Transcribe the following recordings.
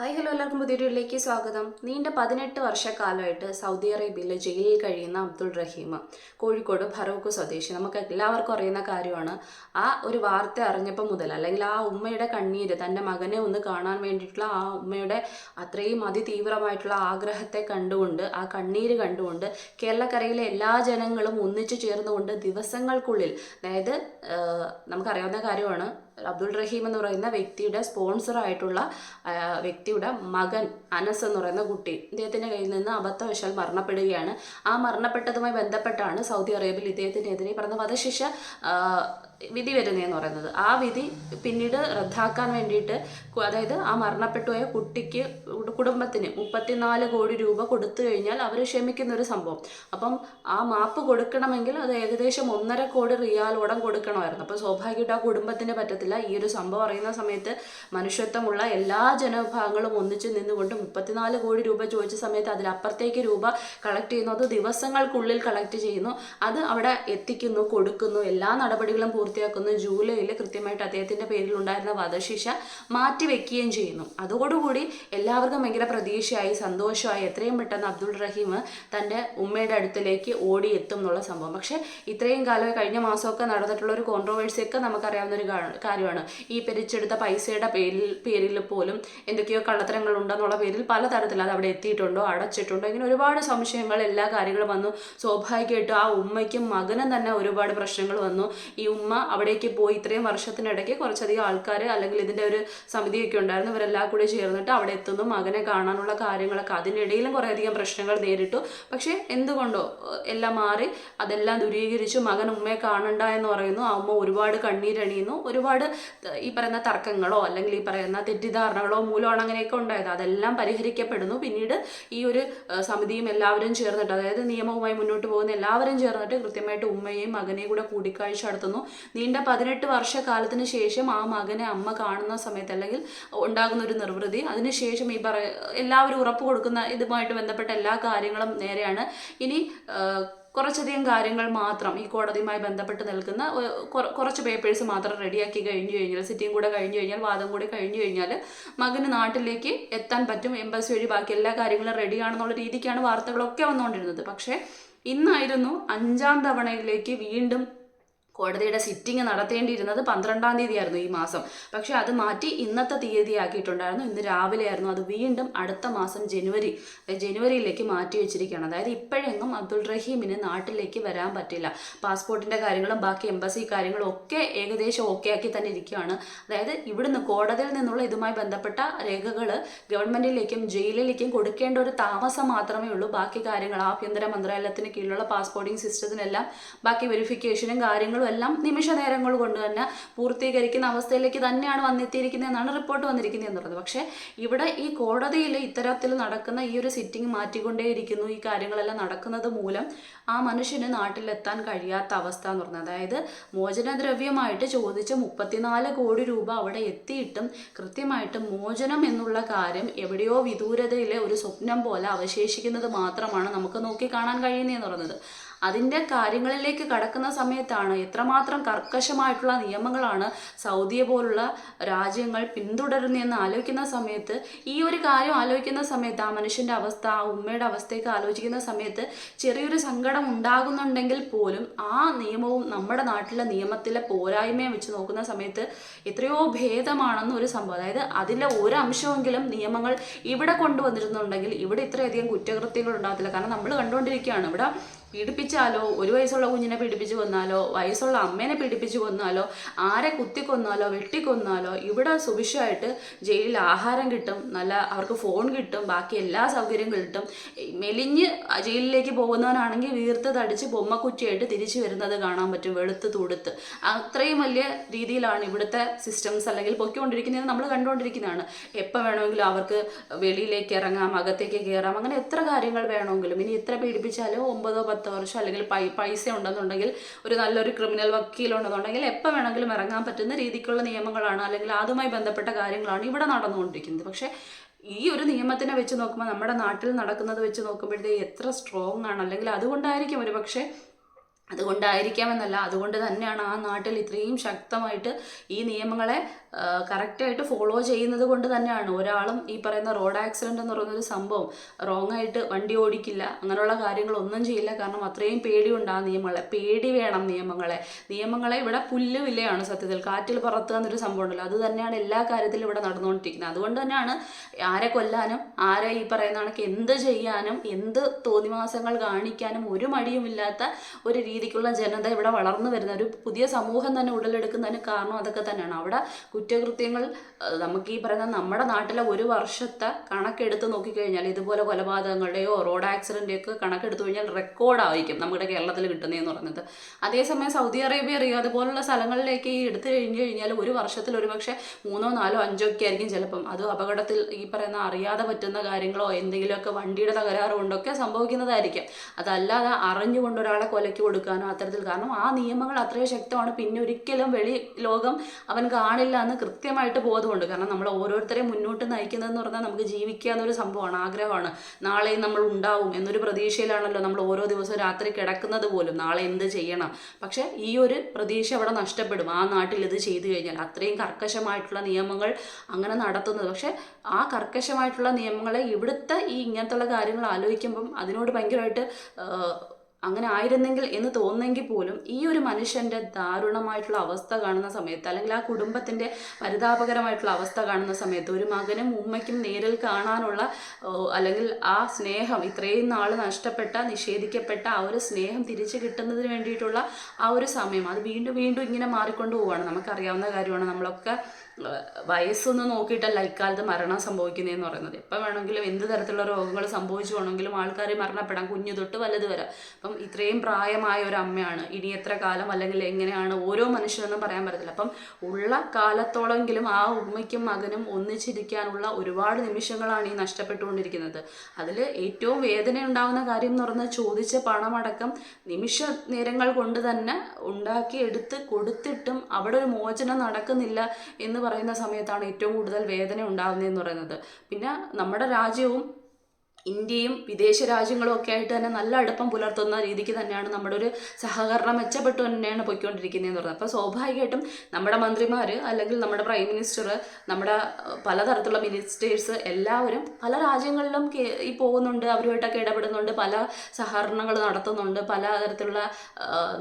Hi hello എല്ലാവർക്കും പുതിയ വീഡിയോയിലേക്ക് സ്വാഗതം. നീണ്ട പതിനെട്ട് വർഷക്കാലമായിട്ട് സൗദി അറേബ്യയിലെ ജയിലിൽ കഴിയുന്ന അബ്ദുൾ റഹീം കോഴിക്കോട് ഫറൂഖ് സ്വദേശി. നമുക്ക് എല്ലാവർക്കും അറിയുന്ന കാര്യമാണ്. ആ ഒരു വാർത്ത അറിഞ്ഞപ്പോൾ മുതൽ അല്ലെങ്കിൽ ആ ഉമ്മയുടെ കണ്ണീര് തന്റെ മകനെ ഒന്ന് കാണാൻ വേണ്ടിയിട്ടുള്ള ആ ഉമ്മയുടെ അത്രയും അതിതീവ്രമായിട്ടുള്ള ആഗ്രഹത്തെ കണ്ടുകൊണ്ട് ആ കണ്ണീര് കണ്ടുകൊണ്ട് കേരളക്കരയിലെ എല്ലാ ജനങ്ങളും ഒന്നിച്ചു ചേർന്നുകൊണ്ട് ദിവസങ്ങൾക്കുള്ളിൽ അതായത് നമുക്കറിയാവുന്ന കാര്യമാണ് അബ്ദുൾ റഹീം എന്ന് പറയുന്ന വ്യക്തിയുടെ സ്പോൺസറായിട്ടുള്ള വ്യക്തിയുടെ മകൻ അനസ് എന്ന് പറയുന്ന കുട്ടി ഇദ്ദേഹത്തിന്റെ കയ്യിൽ നിന്ന് അബദ്ധവശാൽ മരണപ്പെടുകയാണ്. ആ മരണപ്പെട്ടതുമായി ബന്ധപ്പെട്ടാണ് സൗദി അറേബ്യയിൽ ഇദ്ദേഹത്തിനെതിരെ പറഞ്ഞ വധശിക്ഷ വിധി വരുന്നതെന്ന് പറയുന്നത്. ആ വിധി പിന്നീട് റദ്ദാക്കാൻ വേണ്ടിയിട്ട് അതായത് ആ മരണപ്പെട്ടുപോയ കുട്ടിക്ക് കുടുംബത്തിന് മുപ്പത്തിനാല് കോടി രൂപ കൊടുത്തു കഴിഞ്ഞാൽ അവർ ക്ഷമിക്കുന്ന ഒരു സംഭവം. അപ്പം ആ മാപ്പ് കൊടുക്കണമെങ്കിൽ അത് ഏകദേശം ഒന്നര കോടി റിയാലോടം കൊടുക്കണമായിരുന്നു. അപ്പോൾ സ്വാഭാവികമായിട്ട് ആ കുടുംബത്തിന് പറ്റത്തില്ല. ഈ ഒരു സംഭവം അറിയുന്ന സമയത്ത് മനുഷ്യത്വമുള്ള എല്ലാ ജനവിഭാഗങ്ങളും ഒന്നിച്ച് നിന്നുകൊണ്ട് മുപ്പത്തിനാല് കോടി രൂപ ചോദിച്ച സമയത്ത് അതിലപ്പുറത്തേക്ക് രൂപ കളക്ട് ചെയ്യുന്നു. അത് ദിവസങ്ങൾക്കുള്ളിൽ കളക്ട് ചെയ്യുന്നു. അത് അവിടെ എത്തിക്കുന്നു കൊടുക്കുന്നു. എല്ലാ നടപടികളും പൂർത്തിയാക്കുന്നു ജൂലൈയിൽ കൃത്യമായിട്ട് അദ്ദേഹത്തിന്റെ പേരിൽ ഉണ്ടായിരുന്ന വധശിക്ഷ മാറ്റിവെക്കുകയും ചെയ്യുന്നു. അതോടുകൂടി എല്ലാവർക്കും ഭയങ്കര പ്രതീക്ഷയായി സന്തോഷമായി എത്രയും പെട്ടെന്ന് അബ്ദുൾ റഹീം തന്റെ ഉമ്മയുടെ അടുത്തിലേക്ക് ഓടിയെത്തും എന്നുള്ള സംഭവം. പക്ഷേ ഇത്രയും കാലം കഴിഞ്ഞ മാസമൊക്കെ നടന്നിട്ടുള്ള ഒരു കോൺട്രവേഴ്സിയൊക്കെ നമുക്കറിയാവുന്ന ഒരു കാര്യമാണ്. ഈ പിരിച്ചെടുത്ത പൈസയുടെ പേരിൽ പേരിൽ പോലും എന്തൊക്കെയോ കള്ളത്തരങ്ങൾ ഉണ്ടെന്നുള്ള പേരിൽ പലതരത്തിൽ അത് അവിടെ എത്തിയിട്ടുണ്ടോ അടച്ചിട്ടുണ്ടോ ഇങ്ങനെ ഒരുപാട് സംശയങ്ങൾ എല്ലാ കാര്യങ്ങളും വന്നു. സ്വാഭാവികമായിട്ടും ആ ഉമ്മയ്ക്കും മകനും തന്നെ ഒരുപാട് പ്രശ്നങ്ങൾ വന്നു. ഈ ഉമ്മ അവിടേക്ക് പോയി ഇത്രയും വർഷത്തിനിടയ്ക്ക് കുറച്ചധികം ആൾക്കാർ അല്ലെങ്കിൽ ഇതിന്റെ ഒരു സമിതിയൊക്കെ ഉണ്ടായിരുന്നു ഇവരെല്ലാം കൂടി ചേർന്നിട്ട് അവിടെ എത്തുന്നു. മകനെ കാണാനുള്ള കാര്യങ്ങളൊക്കെ അതിനിടയിലും കുറേയധികം പ്രശ്നങ്ങൾ നേരിട്ടു. പക്ഷേ എന്തുകൊണ്ടോ എല്ലാം മാറി. അതെല്ലാം ദൂരീകരിച്ചു. മകൻ ഉമ്മയെ കാണണ്ട എന്ന് പറയുന്നു. ആ ഉമ്മ ഒരുപാട് കണ്ണീരണിയുന്നു. ഒരുപാട് ഈ പറയുന്ന തർക്കങ്ങളോ അല്ലെങ്കിൽ ഈ പറയുന്ന തെറ്റിദ്ധാരണകളോ മൂലമാണ് അങ്ങനെയൊക്കെ ഉണ്ടായത്. അതെല്ലാം പരിഹരിക്കപ്പെടുന്നു. പിന്നീട് ഈ ഒരു സമിതിയും എല്ലാവരും ചേർന്നിട്ട് അതായത് നിയമവുമായി മുന്നോട്ട് പോകുന്ന എല്ലാവരും ചേർന്നിട്ട് കൃത്യമായിട്ട് ഉമ്മയെയും മകനെയും കൂടെ കൂടിക്കാഴ്ച നടത്തുന്നു. നീണ്ട പതിനെട്ട് വർഷക്കാലത്തിന് ശേഷം ആ മകനെ അമ്മ കാണുന്ന സമയത്ത് അല്ലെങ്കിൽ ഉണ്ടാകുന്ന ഒരു നിർവൃതി. അതിനുശേഷം ഈ പറ എല്ലാവരും ഉറപ്പ് കൊടുക്കുന്ന ഇതുമായിട്ട് ബന്ധപ്പെട്ട എല്ലാ കാര്യങ്ങളും നേരെയാണ്. ഇനി കുറച്ചധികം കാര്യങ്ങൾ മാത്രം ഈ കോടതിയുമായി ബന്ധപ്പെട്ട് നിൽക്കുന്ന കുറച്ച് പേപ്പേഴ്സ് മാത്രം റെഡിയാക്കി കഴിഞ്ഞു കഴിഞ്ഞാൽ സിറ്റിയും കൂടെ കഴിഞ്ഞു കഴിഞ്ഞാൽ വാദം കൂടി കഴിഞ്ഞു കഴിഞ്ഞാൽ മകന് നാട്ടിലേക്ക് എത്താൻ പറ്റും. എംബസി വഴി ബാക്കി എല്ലാ കാര്യങ്ങളും റെഡിയാണെന്നുള്ള രീതിക്കാണ് വാർത്തകളൊക്കെ വന്നുകൊണ്ടിരുന്നത്. പക്ഷേ ഇന്നായിരുന്നു അഞ്ചാം തവണയിലേക്ക് വീണ്ടും കോടതിയുടെ സിറ്റിംഗ് നടത്തേണ്ടിയിരുന്നത് പന്ത്രണ്ടാം തീയതി ആയിരുന്നു ഈ മാസം. പക്ഷേ അത് മാറ്റി ഇന്നത്തെ തീയതി ആക്കിയിട്ടുണ്ടായിരുന്നു ഇന്ന് രാവിലെ ആയിരുന്നു അത് വീണ്ടും അടുത്ത മാസം ജനുവരി ജനുവരിയിലേക്ക് മാറ്റി വെച്ചിരിക്കുകയാണ്. അതായത് ഇപ്പോഴെങ്ങും അബ്ദുൾ റഹീമിന് നാട്ടിലേക്ക് വരാൻ പറ്റില്ല. പാസ്പോർട്ടിന്റെ കാര്യങ്ങളും ബാക്കി എംബസി കാര്യങ്ങളും ഒക്കെ ഏകദേശം ഓക്കെ ആക്കി തന്നെ ഇരിക്കുകയാണ്. അതായത് ഇവിടുന്ന് കോടതിയിൽ നിന്നുള്ള ഇതുമായി ബന്ധപ്പെട്ട രേഖകൾ ഗവൺമെന്റിലേക്കും ജയിലിലേക്കും കൊടുക്കേണ്ട ഒരു താമസം മാത്രമേ ഉള്ളൂ. ബാക്കി കാര്യങ്ങൾ ആഭ്യന്തര മന്ത്രാലയത്തിന് കീഴിലുള്ള പാസ്പോർട്ടിംഗ് സിസ്റ്റത്തിനെല്ലാം ബാക്കി വെരിഫിക്കേഷനും കാര്യങ്ങളും എല്ലാം നിമിഷ നേരങ്ങൾ കൊണ്ട് തന്നെ പൂർത്തീകരിക്കുന്ന അവസ്ഥയിലേക്ക് തന്നെയാണ് വന്നെത്തിയിരിക്കുന്നതെന്നാണ് റിപ്പോർട്ട് വന്നിരിക്കുന്നത് എന്നുള്ളത് പക്ഷേ ഇവിടെ ഈ കോടതിയിൽ ഇത്തരത്തിൽ നടക്കുന്ന ഈ ഒരു സിറ്റിംഗ് മാറ്റിക്കൊണ്ടേയിരിക്കുന്നു ഈ കാര്യങ്ങളെല്ലാം നടക്കുന്നത് മൂലം ആ മനുഷ്യന് നാട്ടിലെത്താൻ കഴിയാത്ത അവസ്ഥ എന്ന് പറഞ്ഞത് അതായത് മോചനദ്രവ്യമായിട്ട് ചോദിച്ച മുപ്പത്തിനാല് കോടി രൂപ അവിടെ എത്തിയിട്ടും കൃത്യമായിട്ട് മോചനം എന്നുള്ള കാര്യം എവിടെയോ വിദൂരതയിലെ ഒരു സ്വപ്നം പോലെ അവശേഷിക്കുന്നത് മാത്രമാണ് നമുക്ക് നോക്കി കാണാൻ കഴിയുന്നതെന്ന് പറയുന്നത്. അതിന്റെ കാര്യങ്ങളിലേക്ക് കടക്കുന്ന സമയത്താണ് എത്രമാത്രം കർക്കശമായിട്ടുള്ള നിയമങ്ങളാണ് സൗദിയെ പോലുള്ള രാജ്യങ്ങൾ പിന്തുടരുന്നതെന്ന് ആലോചിക്കുന്ന സമയത്ത് ഈ ഒരു കാര്യം ആലോചിക്കുന്ന സമയത്ത് ആ മനുഷ്യന്റെ അവസ്ഥ ആ ഉമ്മയുടെ അവസ്ഥയൊക്കെ ആലോചിക്കുന്ന സമയത്ത് ചെറിയൊരു സങ്കടം ഉണ്ടാകുന്നുണ്ടെങ്കിൽ പോലും ആ നിയമവും നമ്മുടെ നാട്ടിലെ നിയമത്തിലെ പോരായ്മയെ വെച്ച് നോക്കുന്ന സമയത്ത് എത്രയോ ഭേദമാണെന്ന് ഒരു സംഭവം. അതായത് അതിലെ ഒരു അംശമെങ്കിലും നിയമങ്ങൾ ഇവിടെ കൊണ്ടുവന്നിരുന്നുണ്ടെങ്കിൽ ഇവിടെ ഇത്രയധികം കുറ്റകൃത്യങ്ങൾ ഉണ്ടാകത്തില്ല. കാരണം നമ്മൾ കണ്ടുകൊണ്ടിരിക്കുകയാണ്. ഇവിടെ പീഡിപ്പിച്ചാലോ ഒരു വയസ്സുള്ള കുഞ്ഞിനെ പീഡിപ്പിച്ച് കൊന്നാലോ വയസ്സുള്ള അമ്മേനെ പീഡിപ്പിച്ച് കൊന്നാലോ ആരെ കുത്തിക്കൊന്നാലോ വെട്ടിക്കൊന്നാലോ ഇവിടെ സുഭിക്ഷമായിട്ട് ജയിലിൽ ആഹാരം കിട്ടും നല്ല അവർക്ക് ഫോൺ കിട്ടും ബാക്കി എല്ലാ സൗകര്യവും കിട്ടും. മെലിഞ്ഞ് ജയിലിലേക്ക് പോകുന്നവനാണെങ്കിൽ വീർത്ത് തടിച്ച് ബൊമ്മക്കുറ്റിയായിട്ട് തിരിച്ചു വരുന്നത് കാണാൻ പറ്റും വെളുത്ത് തുടുത്ത്. അത്രയും വലിയ രീതിയിലാണ് ഇവിടുത്തെ സിസ്റ്റംസ് അല്ലെങ്കിൽ പൊയ്ക്കൊണ്ടിരിക്കുന്നത് നമ്മൾ കണ്ടുകൊണ്ടിരിക്കുന്നതാണ്. എപ്പോൾ വേണമെങ്കിലും അവർക്ക് വെളിയിലേക്ക് ഇറങ്ങാം അകത്തേക്ക് കയറാം അങ്ങനെ എത്ര കാര്യങ്ങൾ വേണമെങ്കിലും. ഇനി എത്ര പീഡിപ്പിച്ചാലോ ഒമ്പതോ പത്തോ വർഷം അല്ലെങ്കിൽ പൈ പൈസ ഉണ്ടെന്നുണ്ടെങ്കിൽ ഒരു നല്ലൊരു ക്രിമിനൽ വക്കീൽ ഉണ്ടെന്നുണ്ടെങ്കിൽ എപ്പോൾ വേണമെങ്കിലും ഇറങ്ങാൻ പറ്റുന്ന രീതിക്കുള്ള നിയമങ്ങളാണ് അല്ലെങ്കിൽ അതുമായി ബന്ധപ്പെട്ട കാര്യങ്ങളാണ് ഇവിടെ നടന്നുകൊണ്ടിരിക്കുന്നത്. പക്ഷേ ഈ ഒരു നിയമത്തിനെ വെച്ച് നോക്കുമ്പോൾ നമ്മുടെ നാട്ടിൽ നടക്കുന്നത് വെച്ച് നോക്കുമ്പോഴത്തേക്ക് എത്ര സ്ട്രോങ് ആണ്. അല്ലെങ്കിൽ അതുകൊണ്ടായിരിക്കും ഒരു പക്ഷേ അതുകൊണ്ടായിരിക്കാമെന്നല്ല. അതുകൊണ്ട് തന്നെയാണ് ആ നാട്ടിൽ ഇത്രയും ശക്തമായിട്ട് ഈ നിയമങ്ങളെ കറക്റ്റായിട്ട് ഫോളോ ചെയ്യുന്നത് കൊണ്ട് തന്നെയാണ് ഒരാളും ഈ പറയുന്ന റോഡ് ആക്സിഡന്റ് എന്ന് പറയുന്നൊരു സംഭവം റോങ് ആയിട്ട് വണ്ടി ഓടിക്കില്ല അങ്ങനെയുള്ള കാര്യങ്ങളൊന്നും ചെയ്യില്ല. കാരണം അത്രയും പേടിയുണ്ട് ആ നിയമങ്ങളെ. പേടി വേണം നിയമങ്ങളെ. നിയമങ്ങളെ ഇവിടെ പുല്ല് വില്ലയാണ് സത്യത്തിൽ. കാറ്റിൽ പറത്തുക എന്നൊരു സംഭവം ഉണ്ടല്ലോ. അത് തന്നെയാണ് എല്ലാ കാര്യത്തിലും ഇവിടെ നടന്നുകൊണ്ടിരിക്കുന്നത്. അതുകൊണ്ട് തന്നെയാണ് ആരെ കൊല്ലാനും ആരെ ഈ പറയുന്ന കണക്ക് എന്ത് ചെയ്യാനും എന്ത് തോന്നിവാസങ്ങൾ കാണിക്കാനും ഒരു മടിയുമില്ലാത്ത ഒരു രീതിക്കുള്ള ജനത ഇവിടെ വളർന്നു വരുന്ന ഒരു പുതിയ സമൂഹം തന്നെ ഉടലെടുക്കുന്നതിന് കാരണം അതൊക്കെ തന്നെയാണ്. അവിടെ കുറ്റകൃത്യങ്ങൾ നമുക്ക് ഈ പറയുന്ന നമ്മുടെ നാട്ടിലെ ഒരു വർഷത്തെ കണക്കെടുത്ത് നോക്കിക്കഴിഞ്ഞാൽ ഇതുപോലെ കൊലപാതകങ്ങളുടെയോ റോഡ് ആക്സിഡന്റെയൊക്കെ കണക്കെടുത്തു കഴിഞ്ഞാൽ റെക്കോർഡായിരിക്കും നമ്മുടെ കേരളത്തിൽ കിട്ടുന്നതെന്ന് പറയുന്നത്. അതേസമയം സൗദി അറേബ്യ റിയാദ് പോലുള്ള സ്ഥലങ്ങളിലേക്ക് ഈ എടുത്തു കഴിഞ്ഞു കഴിഞ്ഞാൽ ഒരു വർഷത്തിൽ ഒരുപക്ഷെ മൂന്നോ നാലോ അഞ്ചോ ഒക്കെ ആയിരിക്കും ചിലപ്പം. അത് അപകടത്തിൽ ഈ പറയുന്ന അറിയാതെ പറ്റുന്ന കാര്യങ്ങളോ എന്തെങ്കിലുമൊക്കെ വണ്ടിയുടെ തകരാറ് കൊണ്ടൊക്കെ സംഭവിക്കുന്നതായിരിക്കും. അതല്ലാതെ അറിഞ്ഞുകൊണ്ട് ഒരാളെ കൊലയ്ക്ക് കൊടുക്കാനോ അത്തരത്തിൽ കാരണം ആ നിയമങ്ങൾ അത്രയും ശക്തമാണ്. പിന്നെ ഒരിക്കലും വെളി ലോകം അവൻ കാണില്ല എന്ന് കൃത്യമായിട്ട് ബോധമുണ്ട്. കാരണം നമ്മൾ ഓരോരുത്തരെയും മുന്നോട്ട് നയിക്കുന്നതെന്ന് പറഞ്ഞാൽ നമുക്ക് ജീവിക്കുക എന്നൊരു സംഭവമാണ് ആഗ്രഹമാണ്. നാളെയും നമ്മൾ ഉണ്ടാവും എന്നൊരു പ്രതീക്ഷയിലാണല്ലോ നമ്മൾ ഓരോ ദിവസവും രാത്രി കിടക്കുന്നത് പോലും. നാളെ എന്ത് ചെയ്യണം? പക്ഷേ ഈ ഒരു പ്രതീക്ഷ അവിടെ നഷ്ടപ്പെടും. ആ നാട്ടിൽ ഇത് ചെയ്തു കഴിഞ്ഞാൽ അത്രയും കർക്കശമായിട്ടുള്ള നിയമങ്ങൾ അങ്ങനെ നടത്തുന്നത്. പക്ഷേ ആ കർക്കശമായിട്ടുള്ള നിയമങ്ങളെ ഇവിടുത്തെ ഈ ഇങ്ങനത്തുള്ള കാര്യങ്ങൾ ആലോചിക്കുമ്പം അതിനോട് ഭയങ്കരമായിട്ട് അങ്ങനെ ആയിരുന്നെങ്കിൽ എന്ന് തോന്നുന്നെങ്കിൽ പോലും ഈ ഒരു മനുഷ്യന്റെ ദാരുണമായിട്ടുള്ള അവസ്ഥ കാണുന്ന സമയത്ത് അല്ലെങ്കിൽ ആ കുടുംബത്തിന്റെ പരിതാപകരമായിട്ടുള്ള അവസ്ഥ കാണുന്ന സമയത്ത് ഒരു മകനും ഉമ്മയ്ക്കും നേരിൽ കാണാനുള്ള അല്ലെങ്കിൽ ആ സ്നേഹം ഇത്രയും നാൾ നഷ്ടപ്പെട്ട നിഷേധിക്കപ്പെട്ട ആ ഒരു സ്നേഹം തിരിച്ചു കിട്ടുന്നതിന് വേണ്ടിയിട്ടുള്ള ആ ഒരു സമയം അത് വീണ്ടും വീണ്ടും ഇങ്ങനെ മാറിക്കൊണ്ടു പോവുകയാണ്. നമുക്കറിയാവുന്ന കാര്യമാണ് നമ്മളൊക്കെ വയസ്സൊന്നും നോക്കിയിട്ടല്ല ഇക്കാലത്ത് മരണം സംഭവിക്കുന്നതെന്ന് പറയുന്നത്. എപ്പോൾ വേണമെങ്കിലും എന്ത് തരത്തിലുള്ള രോഗങ്ങൾ സംഭവിച്ചു വേണമെങ്കിലും ആൾക്കാർ മരണപ്പെടാം കുഞ്ഞു തൊട്ട് വലുത് വരെ. അപ്പം ഇത്രയും പ്രായമായ ഒരു അമ്മയാണ്. ഇനി എത്ര കാലം അല്ലെങ്കിൽ എങ്ങനെയാണ് ഓരോ മനുഷ്യനെന്നും പറയാൻ പറ്റത്തില്ല. അപ്പം ഉള്ള കാലത്തോളെങ്കിലും ആ ഉമ്മയ്ക്കും മകനും ഒന്നിച്ചിരിക്കാനുള്ള ഒരുപാട് നിമിഷങ്ങളാണ് ഈ നഷ്ടപ്പെട്ടുകൊണ്ടിരിക്കുന്നത്. അതിൽ ഏറ്റവും വേദന ഉണ്ടാകുന്ന കാര്യം എന്ന് പറഞ്ഞാൽ ചോദിച്ച പണമടക്കം നിമിഷ നേരങ്ങൾ കൊണ്ട് തന്നെ ഉണ്ടാക്കി എടുത്ത് കൊടുത്തിട്ടും അവിടെ ഒരു മോചനം നടക്കുന്നില്ല എന്ന് പറയുന്ന സമയത്താണ് ഏറ്റവും കൂടുതൽ വേദന ഉണ്ടാകുന്നതെന്ന് പറയുന്നത്. പിന്നെ നമ്മുടെ രാജ്യവും ഇന്ത്യയും വിദേശ രാജ്യങ്ങളും ഒക്കെ ആയിട്ട് തന്നെ നല്ല അടുപ്പം പുലർത്തുന്ന രീതിക്ക് തന്നെയാണ് നമ്മുടെ ഒരു സഹകരണം മെച്ചപ്പെട്ടു തന്നെയാണ് പൊയ്ക്കൊണ്ടിരിക്കുന്നതെന്ന് പറഞ്ഞത് അപ്പോൾ സ്വാഭാവികമായിട്ടും നമ്മുടെ മന്ത്രിമാർ അല്ലെങ്കിൽ നമ്മുടെ പ്രൈം മിനിസ്റ്റർ നമ്മുടെ പലതരത്തിലുള്ള മിനിസ്റ്റേഴ്സ് എല്ലാവരും പല രാജ്യങ്ങളിലും ഈ പോകുന്നുണ്ട് അവരുമായിട്ടൊക്കെ ഇടപെടുന്നുണ്ട് പല സഹകരണങ്ങൾ നടത്തുന്നുണ്ട് പല തരത്തിലുള്ള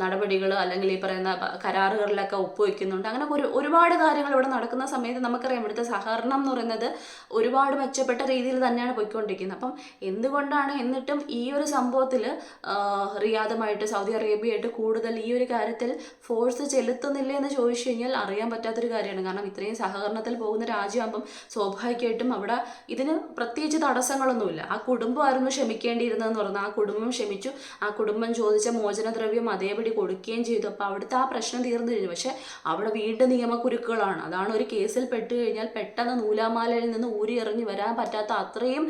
നടപടികൾ അല്ലെങ്കിൽ ഈ പറയുന്ന കരാറുകളിലൊക്കെ ഒപ്പുവെക്കുന്നുണ്ട്. അങ്ങനെ ഒരു ഒരുപാട് കാര്യങ്ങൾ ഇവിടെ നടക്കുന്ന സമയത്ത് നമുക്കറിയാം ഇവിടുത്തെ സഹകരണം എന്ന് പറയുന്നത് ഒരുപാട് മെച്ചപ്പെട്ട രീതിയിൽ തന്നെയാണ് പോയിക്കൊണ്ടിരിക്കുന്നത്. അപ്പം എന്തുകൊണ്ടാണ് എന്നിട്ടും ഈ ഒരു സംഭവത്തിൽ റിയാദുമായിട്ട് സൗദി അറേബ്യയായിട്ട് കൂടുതൽ ഈ ഒരു കാര്യത്തിൽ ഫോഴ്സ് ചെലുത്തുന്നില്ല എന്ന് ചോദിച്ചു കഴിഞ്ഞാൽ അറിയാൻ പറ്റാത്തൊരു കാര്യമാണ്. കാരണം ഇത്രയും സഹകരണത്തിൽ പോകുന്ന രാജ്യമാകുമ്പം സ്വാഭാവികമായിട്ടും അവിടെ ഇതിന് പ്രത്യേകിച്ച് തടസ്സങ്ങളൊന്നുമില്ല. ആ കുടുംബമായിരുന്നു ക്ഷമിക്കേണ്ടിയിരുന്നതെന്ന് പറഞ്ഞാൽ ആ കുടുംബം ക്ഷമിച്ചു. ആ കുടുംബം ചോദിച്ച മോചനദ്രവ്യം അതേപടി കൊടുക്കുകയും ചെയ്തു. അപ്പോൾ അവിടുത്തെ ആ പ്രശ്നം തീർന്നു കഴിഞ്ഞു. പക്ഷേ അവിടെ വീണ്ടും നിയമക്കുരുക്കുകളാണ്. അതാണ് ഒരു കേസിൽ പെട്ട് കഴിഞ്ഞാൽ പെട്ടെന്ന് നൂലാമാലയിൽ നിന്ന് ഊരി എറിഞ്ഞ് വരാൻ പറ്റാത്ത അത്രയും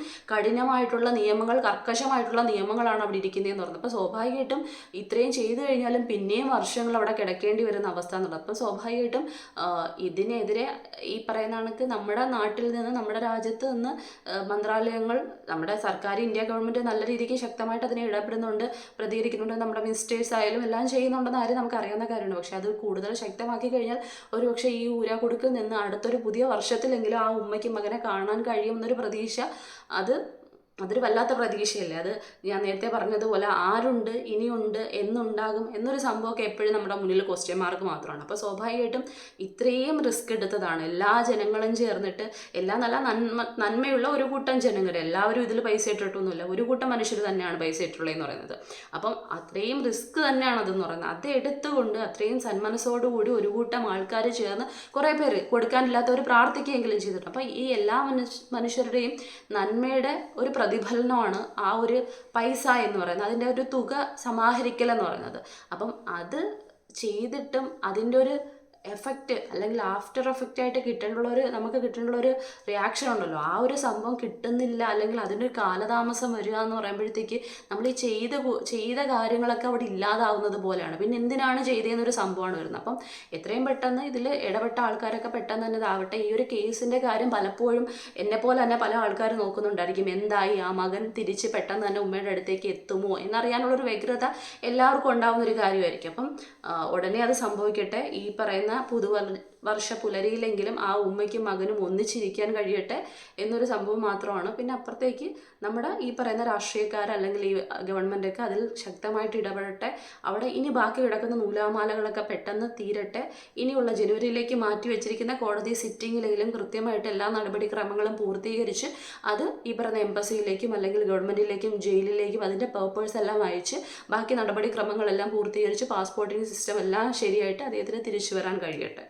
കഠിനമായിട്ടുള്ള നിയമങ്ങൾ കർക്കശമായിട്ടുള്ള നിയമങ്ങളാണ് അവിടെ ഇരിക്കുന്നതെന്ന് പറഞ്ഞത്. അപ്പോൾ സ്വാഭാവികമായിട്ടും ഇത്രയും ചെയ്തു കഴിഞ്ഞാലും പിന്നെയും വർഷങ്ങൾ അവിടെ കിടക്കേണ്ടി വരുന്ന അവസ്ഥ എന്നുള്ളത്. അപ്പോൾ സ്വാഭാവികമായിട്ടും ഇതിനെതിരെ ഈ പറയുന്ന കണക്ക് നമ്മുടെ നാട്ടിൽ നിന്ന് നമ്മുടെ രാജ്യത്ത് നിന്ന് മന്ത്രാലയങ്ങൾ നമ്മുടെ സർക്കാർ ഇന്ത്യ ഗവൺമെന്റ് നല്ല രീതിക്ക് ശക്തമായിട്ട് അതിനെ ഇടപെടുന്നുണ്ട് പ്രതികരിക്കുന്നുണ്ട്. നമ്മുടെ മിനിസ്റ്റേഴ്സ് ആയാലും എല്ലാം ചെയ്യുന്നുണ്ടെന്ന് ആരും നമുക്ക് അറിയുന്ന കാര്യമാണ്. പക്ഷെ അത് കൂടുതൽ ശക്തമാക്കി കഴിഞ്ഞാൽ ഒരു പക്ഷേ ഈ കൊടുക്കിൽ നിന്ന് അടുത്തൊരു പുതിയ വർഷത്തിലെങ്കിലും ആ ഉമ്മയ്ക്ക് മകനെ കാണാൻ കഴിയുമെന്നൊരു പ്രതീക്ഷ അത് അതൊരു വല്ലാത്ത പ്രതീക്ഷയല്ലേ? അത് ഞാൻ നേരത്തെ പറഞ്ഞതുപോലെ ആരുണ്ട് ഇനിയുണ്ട് എന്നുണ്ടാകും എന്നൊരു സംഭവമൊക്കെ എപ്പോഴും നമ്മുടെ മുന്നിൽ ക്വസ്റ്റ്യൻ മാർക്ക് മാത്രമാണ്. അപ്പോൾ സ്വാഭാവികമായിട്ടും ഇത്രയും റിസ്ക് എടുത്തതാണ്. എല്ലാ ജനങ്ങളും ചേർന്നിട്ട് എല്ലാ നല്ല നന്മ നന്മയുള്ള ഒരു കൂട്ടം ജനങ്ങൾ എല്ലാവരും ഇതിൽ പൈസ ഇട്ടിട്ടൊന്നുമില്ല. ഒരു കൂട്ടം മനുഷ്യർ തന്നെയാണ് പൈസ ഇട്ടുള്ളതെന്ന് പറയുന്നത്. അപ്പം അത്രയും റിസ്ക് തന്നെയാണ് അതെന്ന് പറയുന്നത്. അത് എടുത്തുകൊണ്ട് അത്രയും സന്മനസ്സോടുകൂടി ഒരു കൂട്ടം ആൾക്കാർ ചേർന്ന് കുറേ പേര് കൊടുക്കാനില്ലാത്തവർ പ്രാർത്ഥിക്കുകയെങ്കിലും ചെയ്തിട്ടുണ്ട്. അപ്പോൾ ഈ എല്ലാ മനുഷ്യ മനുഷ്യരുടെയും നന്മയുടെ ഒരു പ്രതിഫലനമാണ് ആ ഒരു പൈസ എന്ന് പറയുന്നത്. അതിന്റെ ഒരു തുക സമാഹരിക്കൽ എന്ന് പറയുന്നത്. അപ്പം അത് ചെയ്തിട്ടും അതിന്റെ ഒരു എഫക്റ്റ് അല്ലെങ്കിൽ ആഫ്റ്റർ എഫക്റ്റ് ആയിട്ട് കിട്ടേണ്ടുള്ള ഒരു നമുക്ക് കിട്ടേണ്ടുള്ള ഒരു റിയാക്ഷൻ ഉണ്ടല്ലോ. ആ ഒരു സംഭവം കിട്ടുന്നില്ല അല്ലെങ്കിൽ അതിനൊരു കാലതാമസം വരിക എന്ന് പറയുമ്പോഴത്തേക്ക് നമ്മൾ ഈ ചെയ്ത ചെയ്ത കാര്യങ്ങളൊക്കെ അവിടെ ഇല്ലാതാവുന്നത് പോലെയാണ്. പിന്നെ എന്തിനാണ് ചെയ്തതെന്നൊരു സംഭവമാണ് വരുന്നത്. അപ്പം എത്രയും പെട്ടെന്ന് ഇതിൽ ഇടപെട്ട ആൾക്കാരൊക്കെ പെട്ടെന്ന് തന്നെ ഇതാവട്ടെ. ഈ ഒരു കേസിന്റെ കാര്യം പലപ്പോഴും എന്നെ പോലെ തന്നെ പല ആൾക്കാർ നോക്കുന്നുണ്ടായിരിക്കും. എന്തായി? ആ മകൻ തിരിച്ച് പെട്ടെന്ന് തന്നെ ഉമ്മയുടെ അടുത്തേക്ക് എത്തുമോ? എന്നറിയാനുള്ളൊരു വ്യഗ്രത എല്ലാവർക്കും ഉണ്ടാവുന്ന ഒരു കാര്യമായിരിക്കും. അപ്പം ഉടനെ അത് സംഭവിക്കട്ടെ. ഈ പറയുന്ന தான் புது വർഷ പുലരിയിലെങ്കിലും ആ ഉമ്മയ്ക്കും മകനും ഒന്നിച്ചിരിക്കാൻ കഴിയട്ടെ എന്നൊരു സംഭവം മാത്രമാണ്. പിന്നെ അപ്പുറത്തേക്ക് നമ്മുടെ ഈ പറയുന്ന രാഷ്ട്രീയക്കാർ അല്ലെങ്കിൽ ഈ ഗവൺമെന്റൊക്കെ അതിൽ ശക്തമായിട്ട് ഇടപെടട്ടെ. അവിടെ ഇനി ബാക്കി കിടക്കുന്ന നൂലാമാലകളൊക്കെ പെട്ടെന്ന് തീരട്ടെ. ഇനിയുള്ള ജനുവരിയിലേക്ക് മാറ്റി വെച്ചിരിക്കുന്ന കോടതി സിറ്റിങ്ങിലെങ്കിലും കൃത്യമായിട്ട് എല്ലാ നടപടിക്രമങ്ങളും പൂർത്തീകരിച്ച് അത് ഈ പറയുന്ന എംബസിയിലേക്കും അല്ലെങ്കിൽ ഗവൺമെന്റിലേക്കും ജയിലിലേക്കും അതിന്റെ പേപ്പേഴ്സ് എല്ലാം അയച്ച് ബാക്കി നടപടിക്രമങ്ങളെല്ലാം പൂർത്തീകരിച്ച് പാസ്പോർട്ടിംഗ് സിസ്റ്റം എല്ലാം ശരിയായിട്ട് അദ്ദേഹത്തിന് തിരിച്ചു വരാൻ കഴിയട്ടെ.